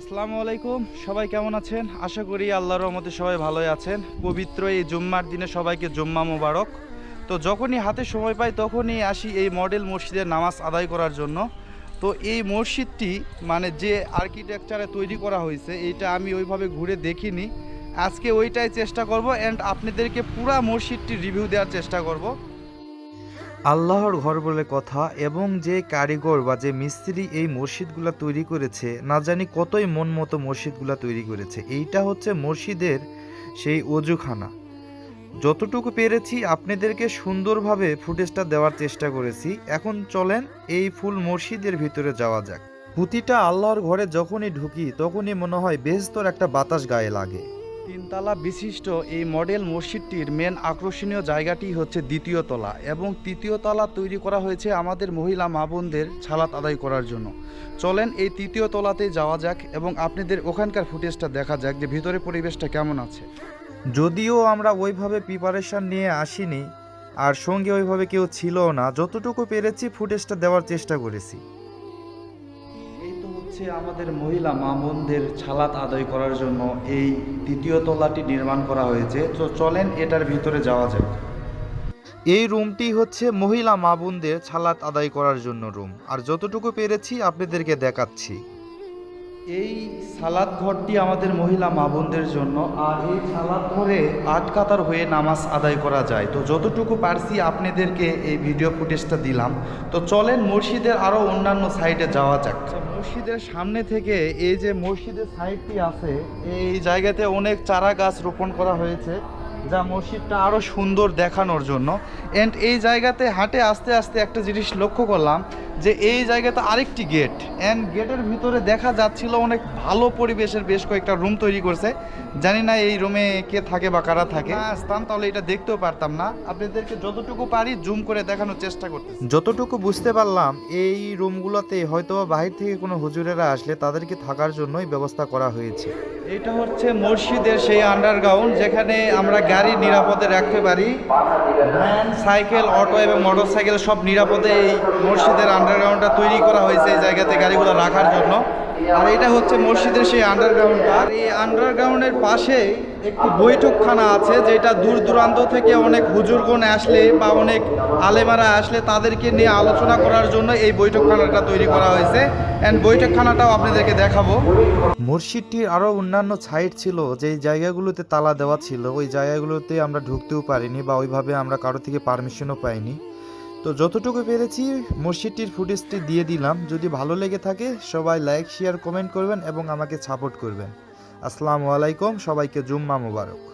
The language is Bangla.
আসসালামু আলাইকুম, সবাই কেমন আছেন? আশা করি আল্লাহর রহমতে সবাই ভালোই আছেন। পবিত্র এই জুম্মার দিনে সবাইকে জুম্মা মোবারক। তো যখনই হাতে সময় পাই, তখনই আসি এই মডেল মসজিদের নামাজ আদায় করার জন্য। তো এই মসজিদটি মানে যে আর্কিটেকচারে তৈরি করা হয়েছে, এইটা আমি ওইভাবে ঘুরে দেখিনি। আজকে ওইটাই চেষ্টা করব অ্যান্ড আপনাদেরকে পুরা মসজিদটি রিভিউ দেওয়ার চেষ্টা করব। আল্লাহর ঘর বলে কথা এবং যে কারিগর বা যে মিস্ত্রি এই মসজিদগুলা তৈরি করেছে, না জানি কতই মন মতো মসজিদগুলা তৈরি করেছে, এইটা হচ্ছে মসজিদের সেই অজুখানা। যতটুকু পেরেছি আপনাদেরকে সুন্দরভাবে ফুটেজটা দেওয়ার চেষ্টা করেছি। এখন চলেন এই ফুল মসজিদের ভিতরে যাওয়া যাক। প্রতিটা আল্লাহর ঘরে যখনই ঢুকি, তখনই মনে হয় বেহস্তর একটা বাতাস গায়ে লাগে। তিনতলা বিশিষ্ট এই মডেল মসজিদটির মেন আকর্ষণীয় জায়গাটি হচ্ছে দ্বিতীয় তলা এবং তৃতীয় তলা তৈরি করা হয়েছে আমাদের মহিলা মা বোনদের ছালাত আদায় করার জন্য। চলেন এই তৃতীয় তলাতে যাওয়া যাক এবং আপনাদের ওখানকার ফুটেজটা দেখা যাক যে ভিতরে পরিবেশটা কেমন আছে। যদিও আমরা ওইভাবে প্রিপারেশন নিয়ে আসিনি, আর সঙ্গে ওইভাবে কেউ ছিল না, যতটুকু পেরেছি ফুটেজটা দেওয়ার চেষ্টা করেছি। হচ্ছে আমাদের মহিলা মা বোনদের ছালাত আদায় করার জন্য এই দ্বিতীয় তলাটি নির্মাণ করা হয়েছে। তো চলেন এটার ভিতরে যাওয়া যাক। এই রুমটি হচ্ছে মহিলা মা বোনদের ছালাত আদায় করার জন্য রুম। আর যতটুকু পেরেছি আপনাদেরকে দেখাচ্ছি। এই সালাদ ঘরটি আমাদের মহিলা মা বোনদের জন্য আর এই সালাদ ঘরে আট কাতার হয়ে নামাজ আদায় করা যায়। তো যতটুকু পারছি আপনাদেরকে এই ভিডিও ফুটেজটা দিলাম। তো চলেন মসজিদের আরও অন্যান্য সাইডে যাওয়া যাক। মসজিদের সামনে থেকে এই যে মসজিদের সাইডটি আছে, এই জায়গাতে অনেক চারা গাছ রোপণ করা হয়েছে। যা মসজিদটা আরও সুন্দর দেখানোর জন্য। অ্যান্ড এই জায়গাতে হাঁটে আস্তে আস্তে একটা জিনিস লক্ষ্য করলাম যে এই জায়গাতে আরেকটি গেট অ্যান্ড গেটের ভিতরে দেখা যাচ্ছিল অনেক ভালো পরিবেশের বেশ কয়েকটা রুম তৈরি করছে। জানি না এই রুমে কে থাকে বা কারা থাকে। না আসতাম তাহলে এটা দেখতেও পারতাম না। আপনাদেরকে যতটুকু পারি জুম করে দেখানোর চেষ্টা করতে যতটুকু বুঝতে পারলাম এই রুমগুলোতে হয়তো বাহির থেকে কোনো হুজুরেরা আসলে তাদেরকে থাকার জন্যই ব্যবস্থা করা হয়েছে। এটা হচ্ছে মসজিদের সেই আন্ডারগ্রাউন্ড যেখানে আমরা গাড়ি নিরাপদে রাখতে পারি। ভ্যান সাইকেল অটো এবং মোটর সাইকেল সব নিরাপদে এই মসজিদের আন্ডারগ্রাউন্ডটা তৈরি করা হয়েছে এই জায়গাতে গাড়িগুলো রাখার জন্য। আর এটা হচ্ছে মসজিদের সেই আন্ডারগ্রাউন্ড আর এই আন্ডারগ্রাউন্ডের পাশে একটি বৈঠকখানা আছে যেটা দূর দূরান্ত থেকে অনেক হুজুরগণ আসলে বা অনেক আলেমারা আসলে তাদেরকে নিয়ে আলোচনা করার জন্য এই বৈঠকখানাটা তৈরি করা হয়েছে। অ্যান্ড বৈঠকখানাটাও আপনাদেরকে দেখাবো। মসজিদটির আরও অন্যান্য সাইট ছিল যে জায়গাগুলোতে তালা দেওয়া ছিল, ওই জায়গাগুলোতে আমরা ঢুকতেও পারিনি বা ওইভাবে আমরা কারও থেকে পারমিশনও পাইনি। তো যতটুকু পেরেছি মসজিদটির ফুটেজটি দিয়ে দিলাম। যদি ভালো লেগে থাকে, সবাই লাইক, শেয়ার, কমেন্ট করবেন এবং আমাকে সাপোর্ট করবেন। আসসালামু আলাইকুম সবাইকে জুম্মা মুবারক।